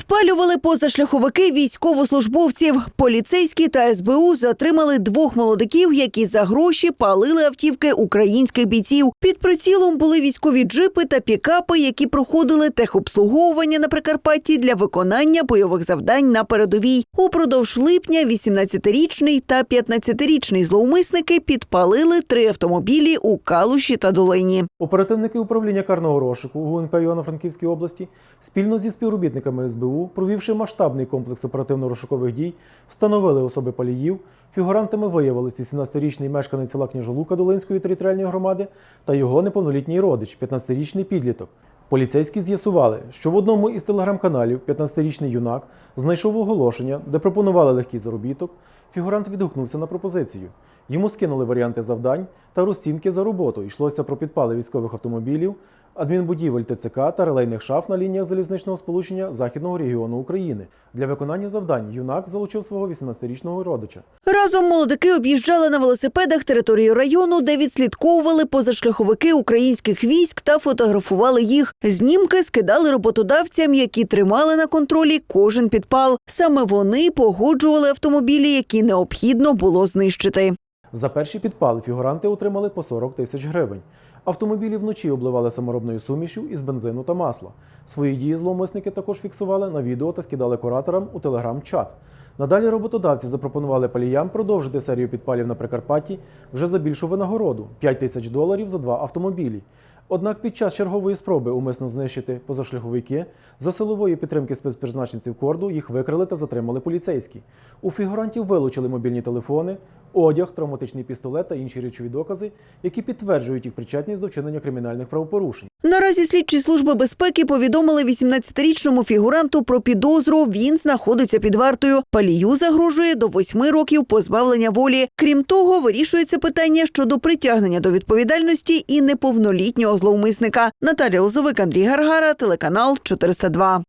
Підпалювали позашляховики військовослужбовців. Поліцейські та СБУ затримали двох молодиків, які за гроші палили автівки українських бійців. Під прицілом були військові джипи та пікапи, які проходили техобслуговування на Прикарпатті для виконання бойових завдань на передовій. Упродовж липня 18-річний та 15-річний зловмисники підпалили три автомобілі у Калуші та Долині. Оперативники управління карного розшуку ГУНП Івано-Франківській області спільно зі співробітниками СБУ, провівши масштабний комплекс оперативно-розшукових дій, встановили особи паліїв. Фігурантами виявились 18-річний мешканець села Княжолука Долинської територіальної громади та його неповнолітній родич, 15-річний підліток. Поліцейські з'ясували, що в одному із телеграм-каналів 15-річний юнак знайшов оголошення, де пропонували легкий заробіток. Фігурант відгукнувся на пропозицію. Йому скинули варіанти завдань та розцінки за роботу. Йшлося про підпали військових автомобілів, адмінбудівель ТЦК та релейних шаф на лініях залізничного сполучення Західного регіону України. Для виконання завдань юнак залучив свого 18-річного родича. Разом молодики об'їжджали на велосипедах територію району, де відслідковували позашляховики українських військ та фотографували їх. Знімки скидали роботодавцям, які тримали на контролі кожен підпал. Саме вони погоджували автомобілі, необхідно було знищити. За перші підпали фігуранти отримали по 40 тисяч гривень. Автомобілі вночі обливали саморобною сумішю із бензину та масла. Свої дії зловмисники також фіксували на відео та скидали кураторам у телеграм-чат. Надалі роботодавці запропонували паліям продовжити серію підпалів на Прикарпатті вже за більшу винагороду 5 тисяч доларів за два автомобілі. Однак під час чергової спроби умисно знищити позашляховики за силової підтримки спецпризначенців корду їх викрили та затримали поліцейські. У фігурантів вилучили мобільні телефони, одяг, травматичний пістолет та інші речові докази, які підтверджують їх причетність до вчинення кримінальних правопорушень. Наразі слідчі служби безпеки повідомили 18-річному фігуранту про підозру. Він знаходиться під вартою. Палію загрожує до 8 років позбавлення волі. Крім того, вирішується питання щодо притягнення до відповідальності і неповнолітнього зловмисника. Наталія Лозовик, Андрій Гаргара, телеканал 402.